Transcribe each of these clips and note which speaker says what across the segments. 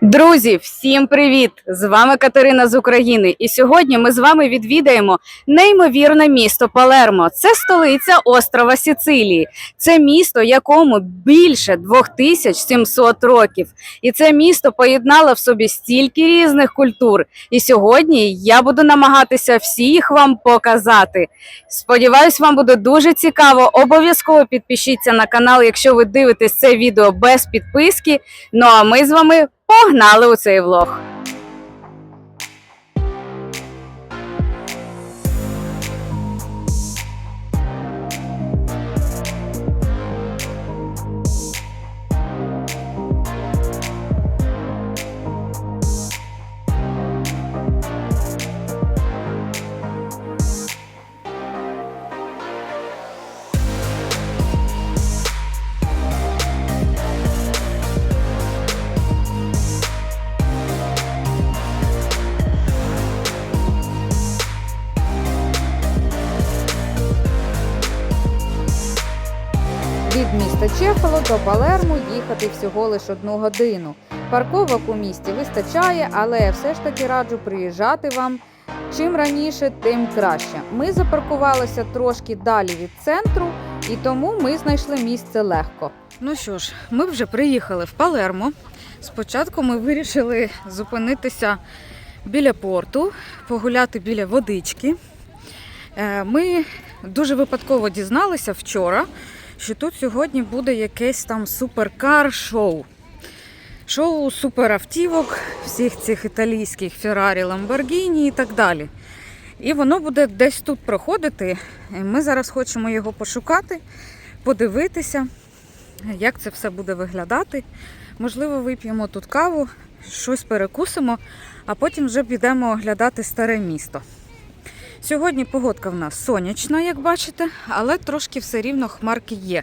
Speaker 1: Друзі, всім привіт! З вами Катерина з України. І сьогодні ми з вами відвідаємо неймовірне місто Палермо. Це столиця острова Сицилії. Це місто, якому більше 2700 років. І це місто поєднало в собі стільки різних культур. І сьогодні я буду намагатися всі їх вам показати. Сподіваюсь, вам буде дуже цікаво. Обов'язково підпишіться на канал, якщо ви дивитесь це відео без підписки. Ну а ми з вами погнали у цей влог.
Speaker 2: До Палермо їхати всього лише одну годину. Парковок у місті вистачає, але все ж таки раджу приїжджати вам. Чим раніше, тим краще. Ми запаркувалися трошки далі від центру, і тому ми знайшли місце легко. Ну що ж, ми вже приїхали в Палермо. Спочатку ми вирішили зупинитися біля порту, погуляти біля водички. Е, Ми дуже випадково дізналися вчора, що тут сьогодні буде якесь там суперкар-шоу. Шоу суперавтівок, всіх цих італійських Феррарі, Ламборгіні і так далі. І воно буде десь тут проходити. Ми зараз хочемо його пошукати, подивитися, як це все буде виглядати. Можливо, вип'ємо тут каву, щось перекусимо, а потім вже підемо оглядати старе місто. Сьогодні погодка в нас сонячна, як бачите, але трошки все рівно хмарки є.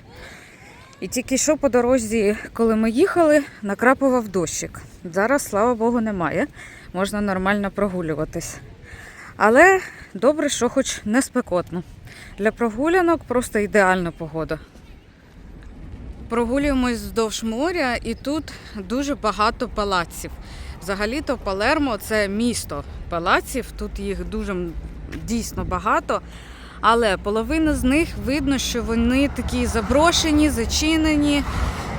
Speaker 2: І тільки що по дорозі, коли ми їхали, накрапував дощик. Зараз, слава Богу, немає. Можна нормально прогулюватись. Але добре, що хоч не спекотно. Для прогулянок просто ідеальна погода. Прогулюємось вздовж моря, і тут дуже багато палаців. Взагалі-то Палермо це місто палаців, тут їх дуже дійсно багато. Але половина з них видно, що вони такі заброшені, зачинені.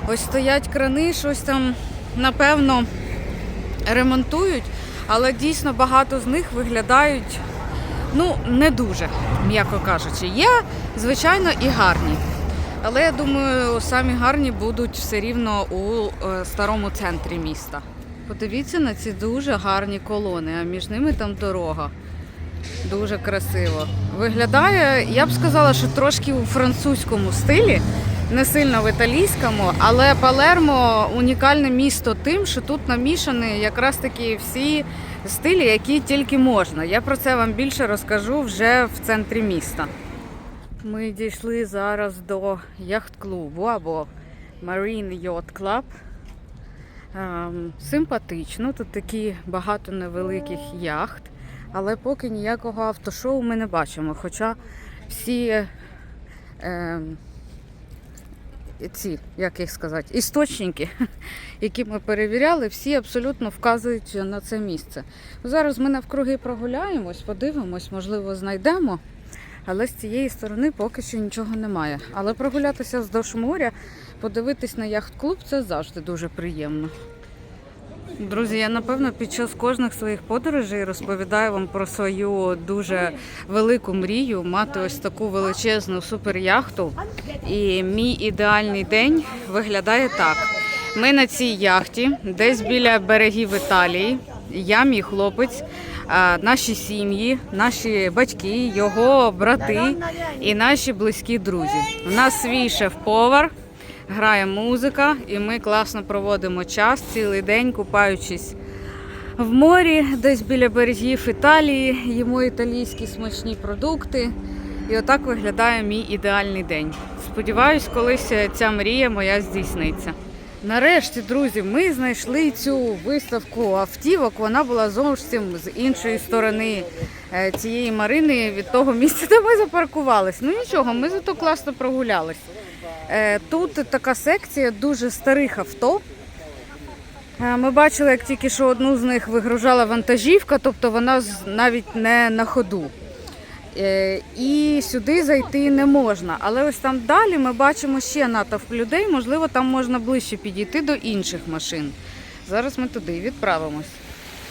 Speaker 2: Ось стоять крани, щось там, напевно, ремонтують, але дійсно багато з них виглядають ну, не дуже, м'яко кажучи. Є, звичайно, і гарні. Але я думаю, самі гарні будуть все рівно у е, старому центрі міста. Подивіться на ці дуже гарні колони, а між ними там дорога. Дуже красиво. Виглядає, я б сказала, що трошки у французькому стилі, не сильно в італійському, але Палермо унікальне місто тим, що тут намішані якраз таки всі стилі, які тільки можна. Я про це вам більше розкажу вже в центрі міста. Ми дійшли зараз до яхт-клубу або Marine Yacht Club. Ем, Симпатично, тут такі багато невеликих яхт, але поки ніякого автошоу ми не бачимо. Хоча всі ем, ці, як їх сказати, істочники, які ми перевіряли, всі абсолютно вказують на це місце. Зараз ми навкруги прогуляємось, подивимось, можливо, знайдемо. Але з цієї сторони поки що нічого немає. Але прогулятися вздовж моря, подивитись на яхт-клуб це завжди дуже приємно. Друзі, я напевно під час кожних своїх подорожей розповідаю вам про свою дуже велику мрію мати ось таку величезну суперяхту. І мій ідеальний день виглядає так: ми на цій яхті, десь біля берегів Італії. Я, мій хлопець, наші сім'ї, наші батьки, його брати і наші близькі друзі. У нас свій шеф-повар, грає музика, і ми класно проводимо час цілий день, купаючись в морі, десь біля берегів Італії, їмо італійські смачні продукти. І отак виглядає мій ідеальний день. Сподіваюсь, колись ця мрія моя здійсниться. Нарешті, друзі, ми знайшли цю виставку автівок. Вона була зовсім з іншої сторони е, цієї марини від того місця, де ми запаркувались. Ну нічого, ми зато класно прогулялись. Е, Тут така секція дуже старих авто. Е, Ми бачили, як тільки що одну з них вигружала вантажівка, тобто вона навіть не на ходу. Е, І сюди зайти не можна. Але ось там далі ми бачимо ще натовп людей. Можливо, там можна ближче підійти до інших машин. Зараз ми туди відправимось.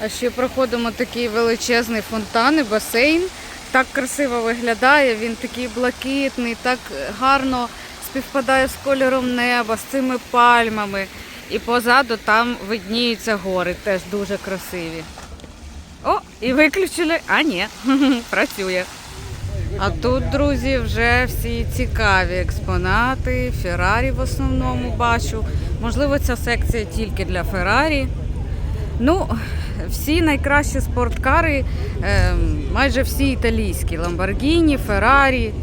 Speaker 2: А ще проходимо такий величезний фонтан і басейн. Так красиво виглядає. Він такий блакитний, так гарно співпадає з кольором неба, з цими пальмами. І позаду там видніються гори, теж дуже красиві. О, і виключили. А ні, працює. А тут, друзі, вже всі цікаві експонати. Феррарі в основному бачу. Можливо, ця секція тільки для Феррарі. Ну, всі найкращі спорткари, е, майже всі італійські. Ламборгіні, Феррарі.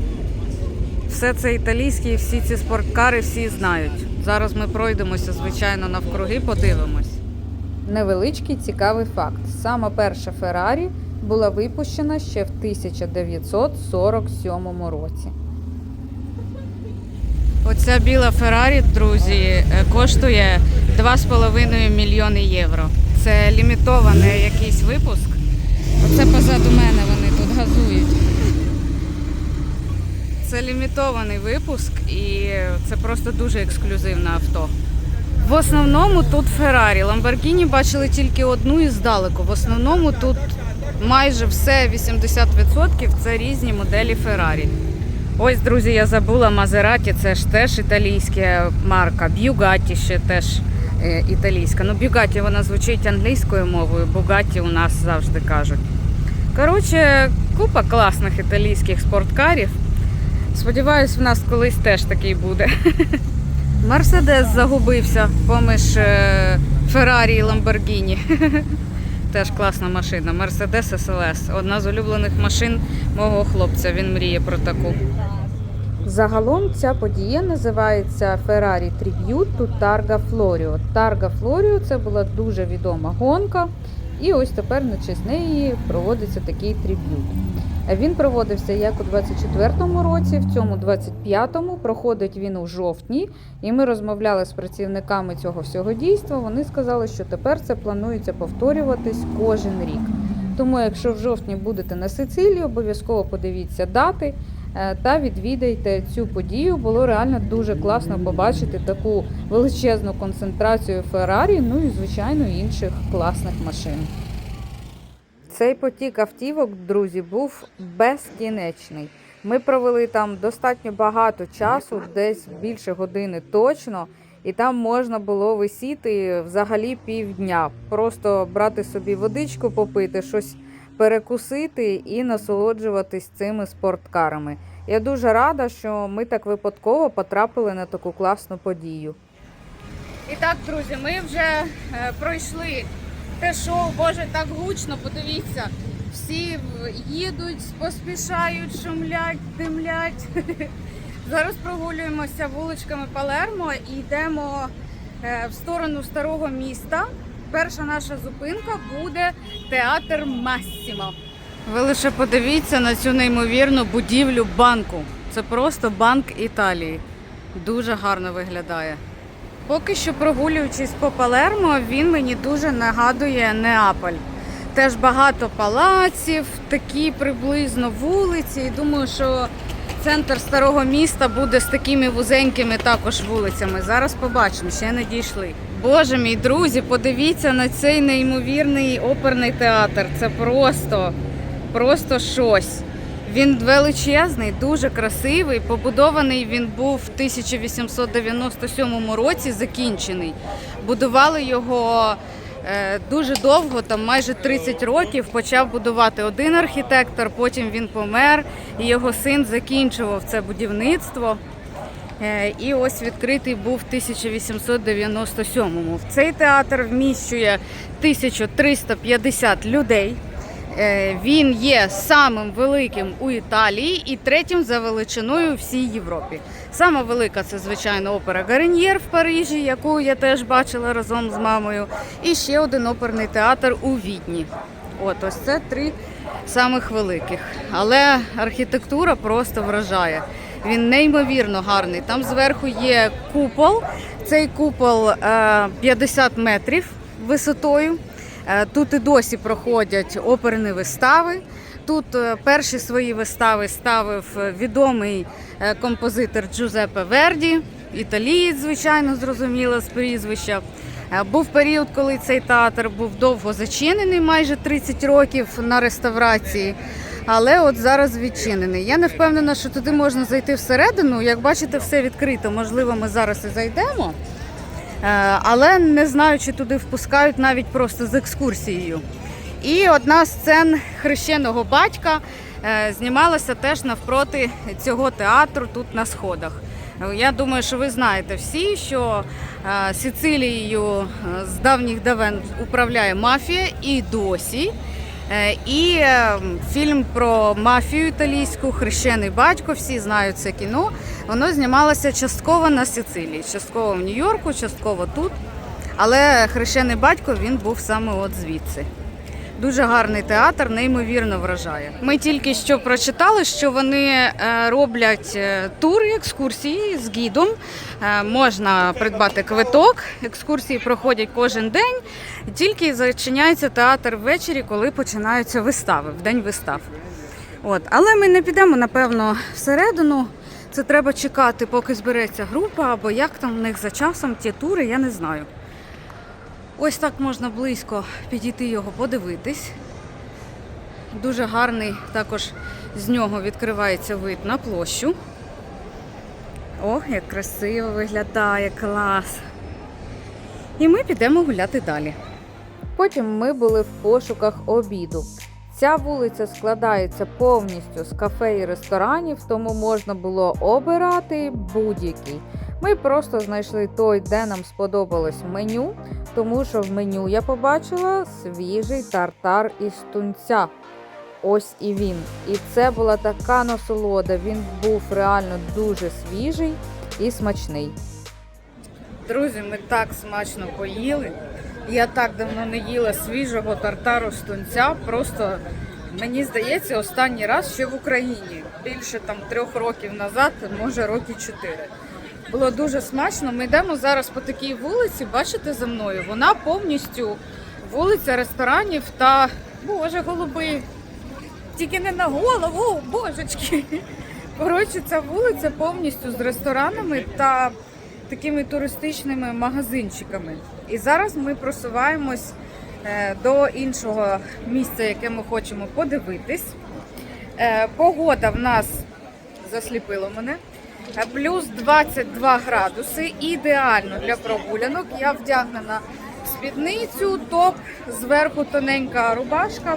Speaker 2: Все це італійське всі ці спорткари всі знають. Зараз ми пройдемося, звичайно, навкруги, подивимось.
Speaker 1: Невеличкий цікавий факт. Сама перша Феррарі була випущена ще в 1947 році.
Speaker 2: Оця біла Феррарі, друзі, е, коштує 2,5 мільйони євро. Це лімітований якийсь випуск. Оце позаду мене вони тут газують. Це лімітований випуск і це просто дуже ексклюзивне авто. В основному тут Феррарі. Ламборгіні бачили тільки одну і здалеку. В основному тут майже все 80% це різні моделі Феррарі. Ось, друзі, я забула Мазераті, це ж теж італійська марка. Б'югаті ще теж е, італійська. Ну, Бюгаті вона звучить англійською мовою, Бугаті у нас завжди кажуть. Коротше, купа класних італійських спорткарів. Сподіваюсь, в нас колись теж такий буде. Мерседес загубився поміж е, Феррарі і Ламборгіні. Теж класна машина. Мерседес СЛС. Одна з улюблених машин мого хлопця. Він мріє про таку.
Speaker 1: Загалом ця подія називається Ferrari Tribute to Targa Florio. Targa Florio це була дуже відома гонка, і ось тепер на честь неї проводиться такий триб'ют. Він проводився як у 24-му році, в цьому 25-му проходить він у жовтні, і ми розмовляли з працівниками цього всього дійства. Вони сказали, що тепер це планується повторюватись кожен рік. Тому, якщо в жовтні будете на Сицилії, обов'язково подивіться дати е, та відвідайте цю подію. Було реально дуже класно побачити таку величезну концентрацію Феррарі, ну і звичайно інших класних машин. Цей потік автівок, друзі, був безкінечний. Ми провели там достатньо багато часу, десь більше години точно, і там можна було висіти взагалі півдня. Просто брати собі водичку, попити, щось перекусити і насолоджуватись цими спорткарами. Я дуже рада, що ми так випадково потрапили на таку класну подію.
Speaker 2: І так, друзі, ми вже е, пройшли шоу. Боже, так гучно, подивіться. Всі їдуть, поспішають, шумлять, димлять. Зараз прогулюємося вуличками Палермо і йдемо е, в сторону старого міста. Перша наша зупинка буде театр Массімо. Ви лише подивіться на цю неймовірну будівлю банку. Це просто банк Італії. Дуже гарно виглядає. Поки що прогулюючись по Палермо, він мені дуже нагадує Неаполь. Теж багато палаців, такі приблизно вулиці. І думаю, що центр старого міста буде з такими вузенькими також вулицями. Зараз побачимо, ще не дійшли. Боже мій друзі, подивіться на цей неймовірний оперний театр. Це просто, просто щось. Він величезний, дуже красивий. Побудований він був в 1897 році, закінчений. Будували його е, дуже довго, там майже 30 років. Почав будувати один архітектор, потім він помер, і його син закінчував це будівництво. Е, І ось відкритий був в 1897-му. В цей театр вміщує 1350 людей. Е, Він є самим великим у Італії і третім за величиною у всій Європі. Сама велика це, звичайно, опера Гареньєр в Парижі, яку я теж бачила разом з мамою. І ще один оперний театр у Відні. От ось це три самих великих. Але архітектура просто вражає. Він неймовірно гарний. Там зверху є купол. Цей купол е, 50 метрів висотою. Е, Тут і досі проходять оперні вистави. Тут е, перші свої вистави ставив відомий е, композитор Джузеппе Верді, італієць, звичайно, зрозуміло, з прізвища. Був період, коли цей театр був довго зачинений, майже 30 років на реставрації. Але от зараз відчинений. Я не впевнена, що туди можна зайти всередину. Як бачите, все відкрито. Можливо, ми зараз і зайдемо. Е, Але не знаю, чи туди впускають навіть просто з екскурсією. І одна з сцен хрещеного батька е, знімалася теж навпроти цього театру тут на сходах. Я думаю, що ви знаєте всі, що е, Сицилією з давніх давен управляє мафія і досі. Е, І е, фільм про мафію італійську Хрещений батько, всі знають це кіно. Воно знімалося частково на Сицилії, частково в Нью-Йорку, частково тут. Але хрещений батько він був саме от звідси. Дуже гарний театр, неймовірно вражає. Ми тільки що прочитали, що вони е, роблять е, тури, екскурсії з гідом. Е, Можна придбати квиток. Екскурсії проходять кожен день. Тільки зачиняється театр ввечері, коли починаються вистави, в день вистав. От. Але ми не підемо, напевно, всередину. Це треба чекати, поки збереться група, або як там в них за часом ті тури, я не знаю. Ось так можна близько підійти його подивитись. Дуже гарний також з нього відкривається вид на площу. Ох, як красиво виглядає, клас. І ми підемо гуляти далі. Потім ми були в пошуках обіду. Ця вулиця складається повністю з кафе і ресторанів, тому можна було обирати будь-який. Ми просто знайшли той, де нам сподобалось меню, тому що в меню я побачила свіжий тартар із тунця. Ось і він. І це була така насолода. Він був реально дуже свіжий і смачний. Друзі, ми так смачно поїли. Я так давно не їла свіжого тартару з тунця. Просто мені здається, останній раз ще в Україні. Більше там трьох років назад, може роки чотири. Було дуже смачно. Ми йдемо зараз по такій вулиці, бачите за мною. Вона повністю вулиця ресторанів та боже, голуби. Тільки не на голову, божечки. Коротше, ця вулиця повністю з ресторанами та такими туристичними магазинчиками. І зараз ми просуваємось е, до іншого місця, яке ми хочемо подивитись. Е, Погода в нас засліпила мене. Е, Плюс 22 градуси. Ідеально для прогулянок. Я вдягнена в спідницю, топ, зверху тоненька рубашка.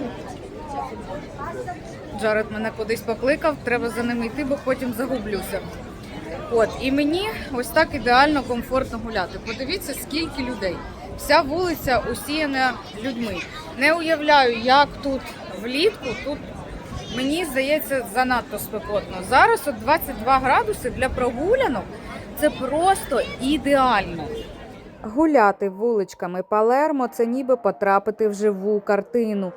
Speaker 2: Джаред мене кудись покликав, треба за ними йти, бо потім загублюся. От, і мені ось так ідеально комфортно гуляти. Подивіться, скільки людей. Вся вулиця усіяна людьми. Не уявляю, як тут влітку. Тут мені здається занадто спекотно. Зараз от 22 градуси для прогулянок це просто ідеально. Гуляти вуличками Палермо це ніби потрапити в живу картину.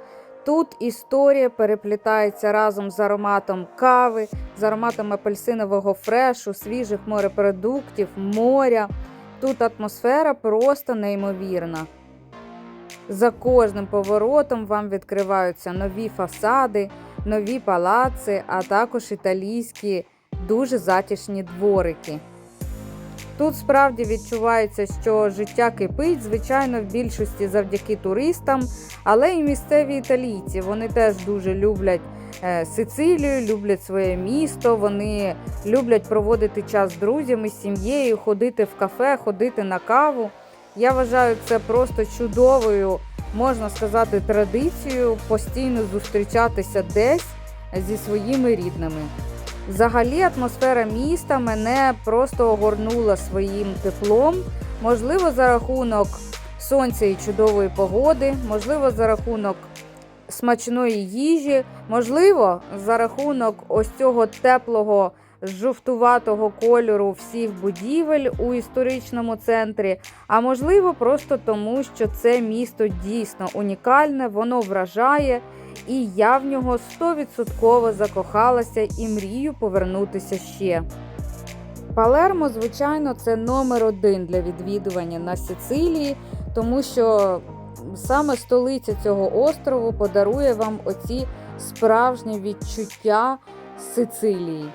Speaker 2: Тут історія переплітається разом з ароматом кави, з ароматом апельсинового фрешу, свіжих морепродуктів, моря. Тут атмосфера просто неймовірна. За кожним поворотом вам відкриваються нові фасади, нові палаци, а також італійські дуже затишні дворики. Тут справді відчувається, що життя кипить, звичайно, в більшості завдяки туристам, але і місцеві італійці вони теж дуже люблять е, Сицилію, люблять своє місто. Вони люблять проводити час з друзями, з сім'єю, ходити в кафе, ходити на каву. Я вважаю це просто чудовою, можна сказати, традицією постійно зустрічатися десь зі своїми рідними. Взагалі, атмосфера міста мене просто огорнула своїм теплом. Можливо, за рахунок сонця і чудової погоди, можливо, за рахунок смачної їжі, можливо, за рахунок ось цього теплого жовтуватого кольору всіх будівель у історичному центрі. А можливо, просто тому, що це місто дійсно унікальне, воно вражає. І я в нього 100% закохалася і мрію повернутися ще. Палермо, звичайно, це номер один для відвідування на Сицилії, тому що саме столиця цього острову подарує вам оці справжні відчуття Сицилії.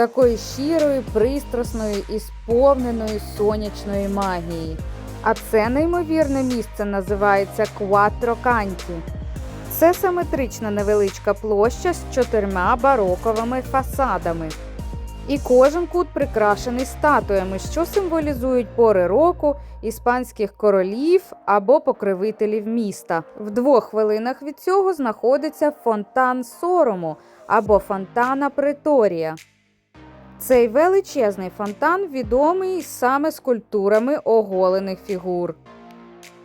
Speaker 2: Такої щирої, пристрасної і сповненої сонячної магії. А це неймовірне місце називається Кватро Канті. Це симетрична невеличка площа з чотирма бароковими фасадами. І кожен кут прикрашений статуями, що символізують пори року, іспанських королів або покровителів міста. В двох хвилинах від цього знаходиться фонтан Сорому або фонтана Преторія. Цей величезний фонтан відомий саме скульптурами оголених фігур.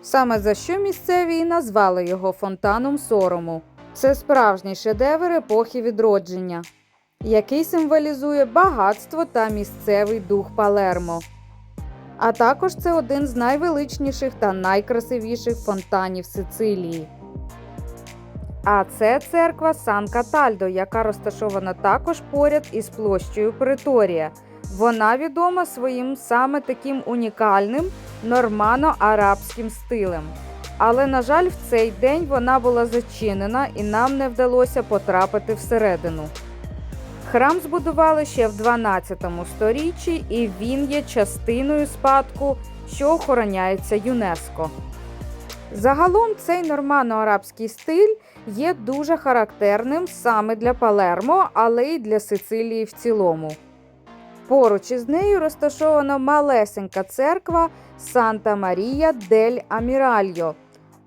Speaker 2: Саме за що місцеві і назвали його фонтаном сорому. Це справжній шедевр епохи відродження, який символізує багатство та місцевий дух Палермо. А також це один з найвеличніших та найкрасивіших фонтанів Сицилії. А це церква Сан Катальдо, яка розташована також поряд із площею Преторія. Вона відома своїм саме таким унікальним нормано-арабським стилем. Але, на жаль, в цей день вона була зачинена і нам не вдалося потрапити всередину. Храм збудували ще в 12 сторіччі, і він є частиною спадку, що охороняється ЮНЕСКО. Загалом цей нормано-арабський стиль є дуже характерним саме для Палермо, але й для Сицилії в цілому. Поруч із нею розташована малесенька церква Санта Марія дель Аміральо.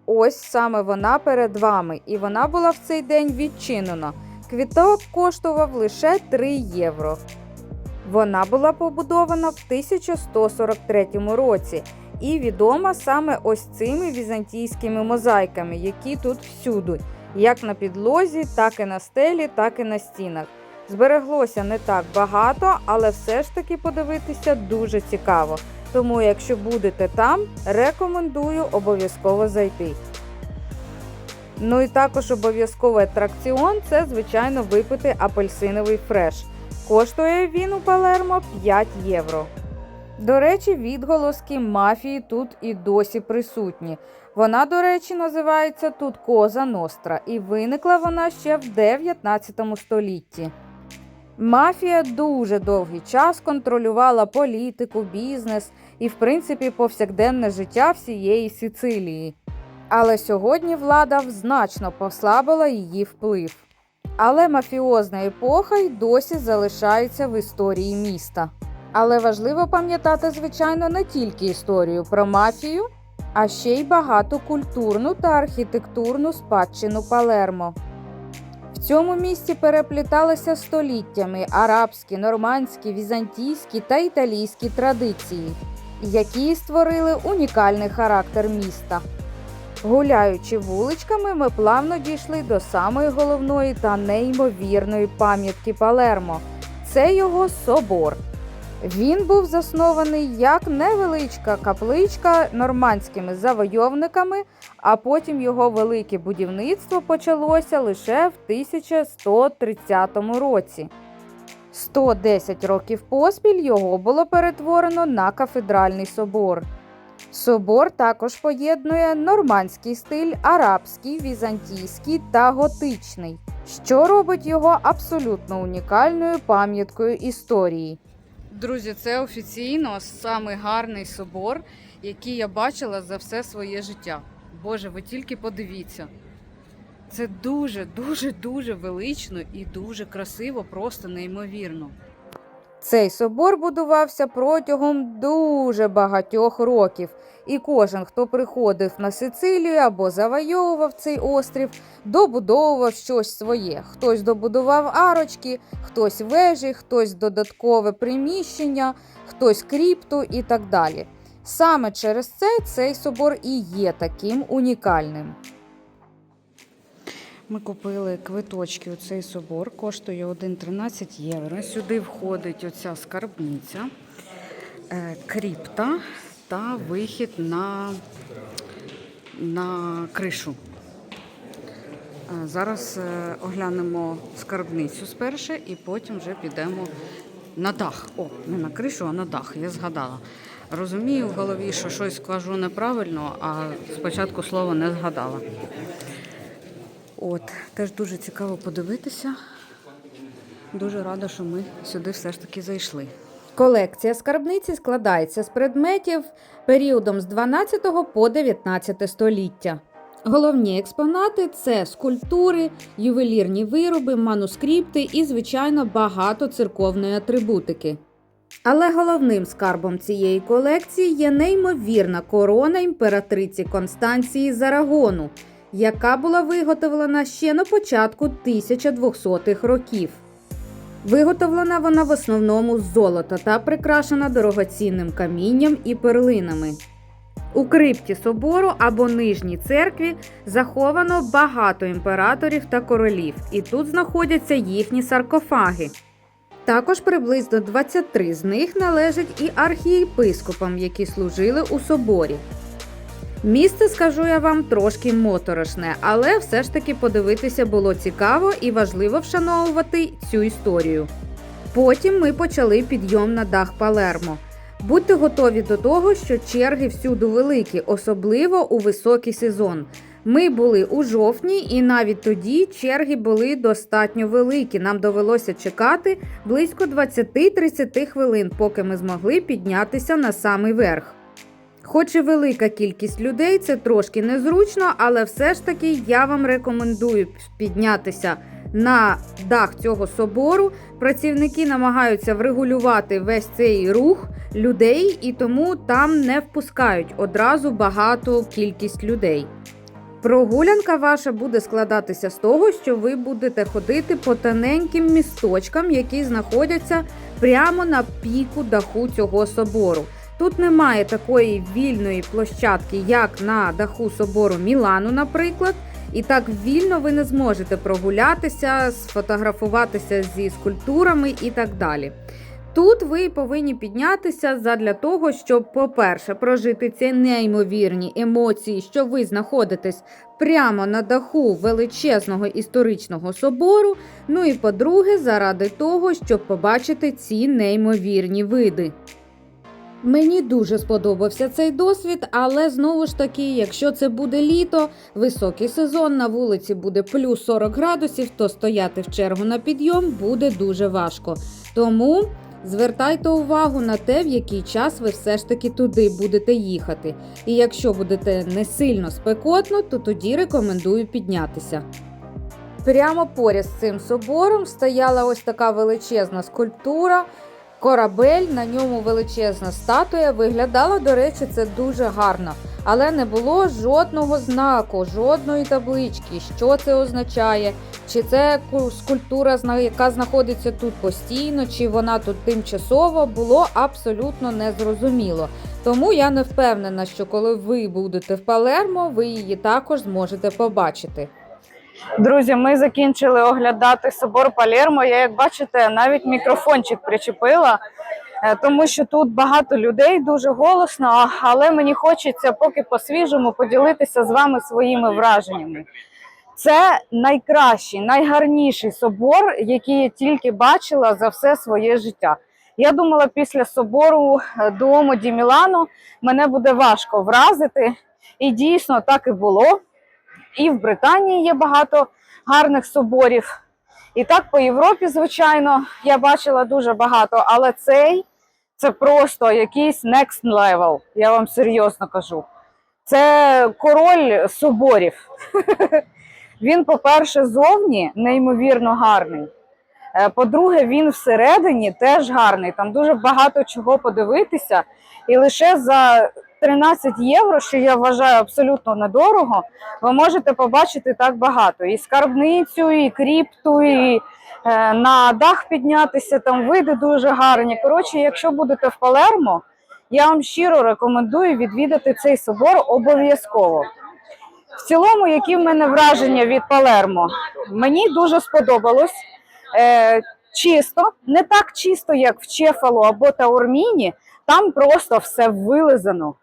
Speaker 2: Ось саме вона перед вами, і вона була в цей день відчинена. Квіток коштував лише 3 євро. Вона була побудована в 1143 році і відома саме ось цими візантійськими мозаїками, які тут всюди, як на підлозі, так і на стелі, так і на стінах. Збереглося не так багато, але все ж таки подивитися дуже цікаво. Тому, якщо будете там, рекомендую обов'язково зайти. Ну і також обов'язковий атракціон це, звичайно, випити апельсиновий фреш. Коштує він у Палермо 5 євро. До речі, відголоски мафії тут і досі присутні. Вона, до речі, називається тут Коза Ностра, і виникла вона ще в 19 столітті. Мафія дуже довгий час контролювала політику, бізнес і, в принципі, повсякденне життя всієї Сицилії. Але сьогодні влада значно послабила її вплив. Але мафіозна епоха й досі залишається в історії міста. Але важливо пам'ятати, звичайно, не тільки історію про мафію, а ще й багату культурну та архітектурну спадщину Палермо. В цьому місті перепліталися століттями арабські, нормандські, візантійські та італійські традиції, які створили унікальний характер міста. Гуляючи вуличками, ми плавно дійшли до самої головної та неймовірної пам'ятки Палермо. Це його собор. Він був заснований як невеличка капличка нормандськими завойовниками, а потім його велике будівництво почалося лише в 1130 році. 110 років поспіль його було перетворено на кафедральний собор. Собор також поєднує нормандський стиль, арабський, візантійський та готичний, що робить його абсолютно унікальною пам'яткою історії. Друзі, це офіційно самий гарний собор, який я бачила за все своє життя. Боже, ви тільки подивіться. Це дуже, дуже, дуже велично і дуже красиво, просто неймовірно. Цей собор будувався протягом дуже багатьох років, і кожен, хто приходив на Сицилію або завойовував цей острів, добудовував щось своє. Хтось добудував арочки, хтось вежі, хтось додаткове приміщення, хтось кріпту і так далі. Саме через це цей собор і є таким унікальним. Ми купили квиточки у цей собор, коштує 1,13 євро. Сюди входить оця скарбниця, е, кріпта та вихід на, на кришу. Е, Зараз е, оглянемо скарбницю спершу і потім вже підемо на дах. О, не на кришу, а на дах, я згадала. розумію в голові, що щось кажу неправильно, а спочатку слово не згадала. От, теж дуже цікаво подивитися. Дуже рада, що ми сюди все ж таки зайшли.
Speaker 3: Колекція скарбниці складається з предметів періодом з 12 по 19 століття. Головні експонати це скульптури, ювелірні вироби, манускрипти і, звичайно, багато церковної атрибутики. Але головним скарбом цієї колекції є неймовірна корона імператриці Констанції з Арагону, яка була виготовлена ще на початку 1200-х років. Виготовлена вона в основному з золота та прикрашена дорогоцінним камінням і перлинами. У крипті собору або нижній церкві заховано багато імператорів та королів, і тут знаходяться їхні саркофаги. Також приблизно 23 з них належать і архієпископам, які служили у соборі. Місце, скажу я вам, трошки моторошне, але все ж таки подивитися було цікаво і важливо вшановувати цю історію. Потім ми почали підйом на дах Палермо. Будьте готові до того, що черги всюди великі, особливо у високий сезон. Ми були у жовтні, і навіть тоді черги були достатньо великі. Нам довелося чекати близько 20-30 хвилин, поки ми змогли піднятися на самий верх. Хоч і велика кількість людей, це трошки незручно, але все ж таки я вам рекомендую піднятися на дах цього собору. Працівники намагаються врегулювати весь цей рух людей, і тому там не впускають одразу багату кількість людей. Прогулянка ваша буде складатися з того, що ви будете ходити по тоненьким місточкам, які знаходяться прямо на піку даху цього собору. Тут немає такої вільної площадки, як на даху собору Мілану, наприклад. І так вільно ви не зможете прогулятися, сфотографуватися зі скульптурами і так далі. Тут ви повинні піднятися задля того, щоб, по-перше, прожити ці неймовірні емоції, що ви знаходитесь прямо на даху величезного історичного собору. Ну і по-друге, заради того, щоб побачити ці неймовірні види. Мені дуже сподобався цей досвід, але знову ж таки, якщо це буде літо, високий сезон, на вулиці буде плюс 40 градусів, то стояти в чергу на підйом буде дуже важко. Тому звертайте увагу на те, в який час ви все ж таки туди будете їхати. І якщо будете не сильно спекотно, то тоді рекомендую піднятися. Прямо поряд з цим собором стояла ось така величезна скульптура. Корабель, на ньому величезна статуя. Виглядало, до речі, це дуже гарно, але не було жодного знаку, жодної таблички, що це означає, чи це ку- скульптура, яка знаходиться тут постійно, чи вона тут тимчасово, було абсолютно незрозуміло. Тому я не впевнена, що коли ви будете в Палермо, ви її також зможете побачити.
Speaker 1: Друзі, ми закінчили оглядати собор Палермо. Я, як бачите, навіть мікрофончик причепила, е, тому що тут багато людей, дуже голосно, але мені хочеться поки по-свіжому поділитися з вами своїми враженнями. Це найкращий, найгарніший собор, який я тільки бачила за все своє життя. Я думала, після собору е, Дуомо ді Мілано мене буде важко вразити, і дійсно так і було. І в Британії є багато гарних соборів. І так по Європі, звичайно, я бачила дуже багато, але цей це просто якийсь next level, я вам серйозно кажу. Це король соборів. Він, по-перше, зовні неймовірно гарний. Е, По-друге, він всередині теж гарний. Там дуже багато чого подивитися. І лише за 13 євро, що я вважаю абсолютно недорого, ви можете побачити так багато. І скарбницю, і кріпту, і е, на дах піднятися, там види дуже гарні. Коротше, якщо будете в Палермо, я вам щиро рекомендую відвідати цей собор обов'язково. В цілому, які в мене враження від Палермо? Мені дуже сподобалось. Е, чисто, не так чисто, як в Чефало або Таурміні, там просто все вилизано.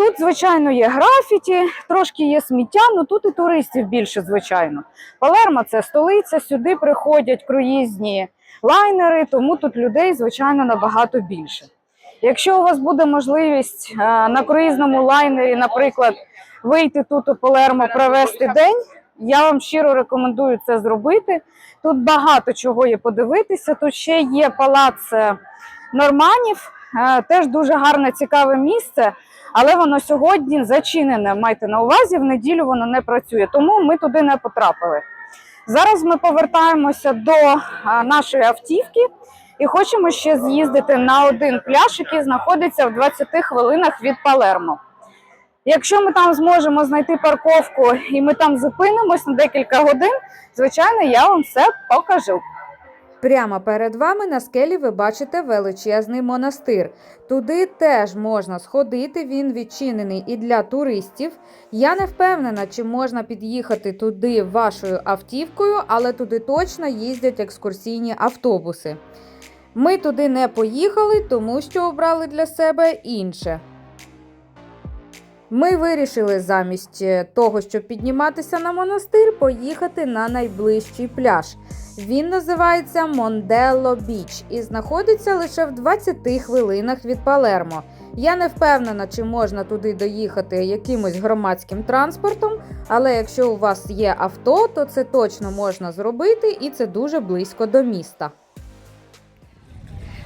Speaker 1: Тут, звичайно, є графіті, трошки є сміття, ну тут і туристів більше, звичайно. Палермо це столиця, сюди приходять круїзні лайнери, тому тут людей, звичайно, набагато більше. Якщо у вас буде можливість е, на круїзному лайнері, наприклад, вийти тут у Палермо, провести день, я вам щиро рекомендую це зробити. Тут багато чого є подивитися. Тут ще є палац е, Норманів, е, теж дуже гарне, цікаве місце, але воно сьогодні зачинене. Майте на увазі, в неділю воно не працює, тому ми туди не потрапили. Зараз ми повертаємося до нашої автівки і хочемо ще з'їздити на один пляж, який знаходиться в 20 хвилинах від Палермо. Якщо ми там зможемо знайти парковку і ми там зупинимось на декілька годин, звичайно, я вам все покажу.
Speaker 3: Прямо перед вами на скелі ви бачите величезний монастир. Туди теж можна сходити, він відчинений і для туристів. Я не впевнена, чи можна під'їхати туди вашою автівкою, але туди точно їздять екскурсійні автобуси. Ми туди не поїхали, тому що обрали для себе інше. Ми вирішили замість е, того, щоб підніматися на монастир, поїхати на найближчий пляж. Він називається Монделло Біч і знаходиться лише в 20 хвилинах від Палермо. Я не впевнена, чи можна туди доїхати якимось громадським транспортом, але якщо у вас є авто, то це точно можна зробити, і це дуже близько до міста.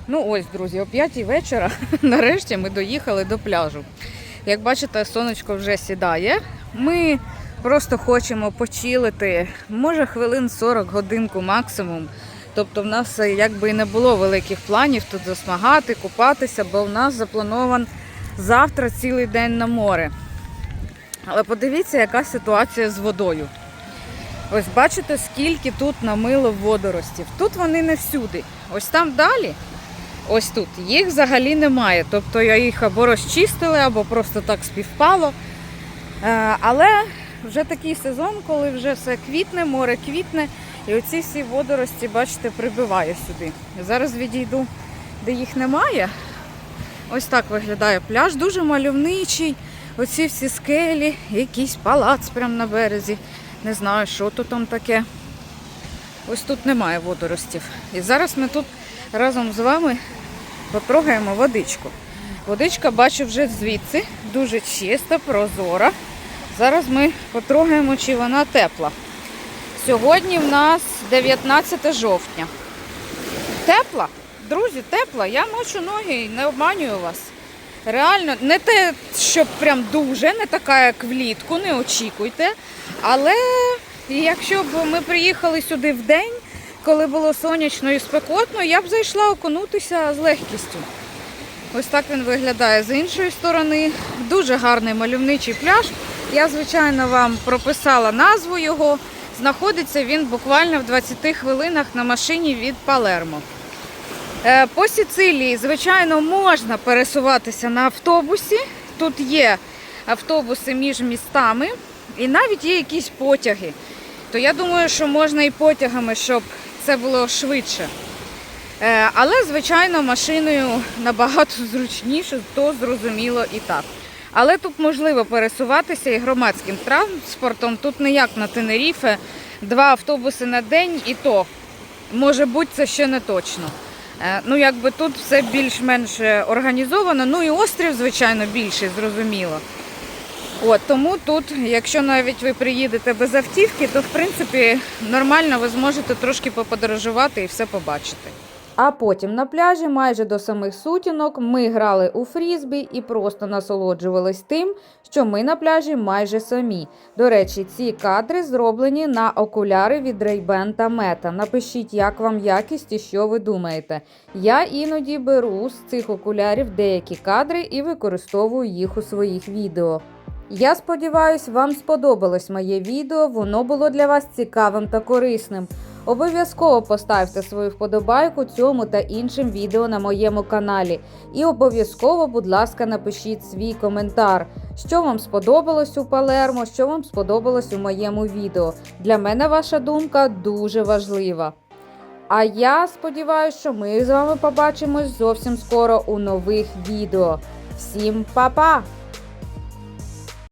Speaker 2: Ну ось, друзі, о 5 вечора нарешті ми доїхали до пляжу. Як бачите, сонечко вже сідає. Ми просто хочемо почилити, може хвилин 40 годинку максимум. Тобто в нас е, якби і не було великих планів тут засмагати, купатися, бо в нас запланован завтра цілий день на море. Але подивіться, яка ситуація з водою. Ось бачите, скільки тут намило водоростів. Тут вони не всюди. Ось там далі Ось тут їх взагалі немає. Тобто я їх або розчистили, або просто так співпало. Е, Але вже такий сезон, коли вже все квітне, море квітне, і оці всі водорості, бачите, прибиває сюди. Зараз відійду, де їх немає. Ось так виглядає пляж, дуже мальовничий. Оці всі скелі, якийсь палац прямо на березі. Не знаю, що тут там таке. Ось тут немає водоростів. І зараз ми тут разом з вами потрогаємо водичку. Водичка бачу вже звідси, дуже чиста, прозора. Зараз ми потрогаємо, чи вона тепла. Сьогодні в нас 19 жовтня. Тепла? Друзі, тепла. Я мочу ноги і не обманюю вас. Реально, не те, щоб прям дуже, не така, як влітку, не очікуйте. Але якщо б ми приїхали сюди в день, коли було сонячно і спекотно, я б зайшла окунутися з легкістю. Ось так він виглядає з іншої сторони. Дуже гарний мальовничий пляж. Я, звичайно, вам прописала назву його. Знаходиться він буквально в 20 хвилинах на машині від Палермо. Е, По Сицилії, звичайно, можна пересуватися на автобусі. Тут є автобуси між містами і навіть є якісь потяги. То я думаю, що можна і потягами, щоб це було швидше. Е, Але, звичайно, машиною набагато зручніше, то зрозуміло і так. Але тут можливо пересуватися і громадським транспортом. Тут не як на Тенеріфе, два автобуси на день і то. Може бути, це ще не точно. Е, Ну, якби тут все більш-менш е, організовано. Ну і острів, звичайно, більший, зрозуміло. От, тому тут, якщо навіть ви приїдете без автівки, то в принципі нормально ви зможете трошки поподорожувати і все побачити.
Speaker 3: А потім на пляжі, майже до самих сутінок, ми грали у фрізбі і просто насолоджувались тим, що ми на пляжі майже самі. До речі, ці кадри зроблені на окуляри від Ray-Ban та Meta. Напишіть, як вам якість і що ви думаєте. Я іноді беру з цих окулярів деякі кадри і використовую їх у своїх відео. Я сподіваюся, вам сподобалось моє відео, воно було для вас цікавим та корисним. Обов'язково поставте свою вподобайку цьому та іншим відео на моєму каналі. І обов'язково, будь ласка, напишіть свій коментар, що вам сподобалось у Палермо, що вам сподобалось у моєму відео. Для мене ваша думка дуже важлива. А я сподіваюся, що ми з вами побачимось зовсім скоро у нових відео. Всім па-па!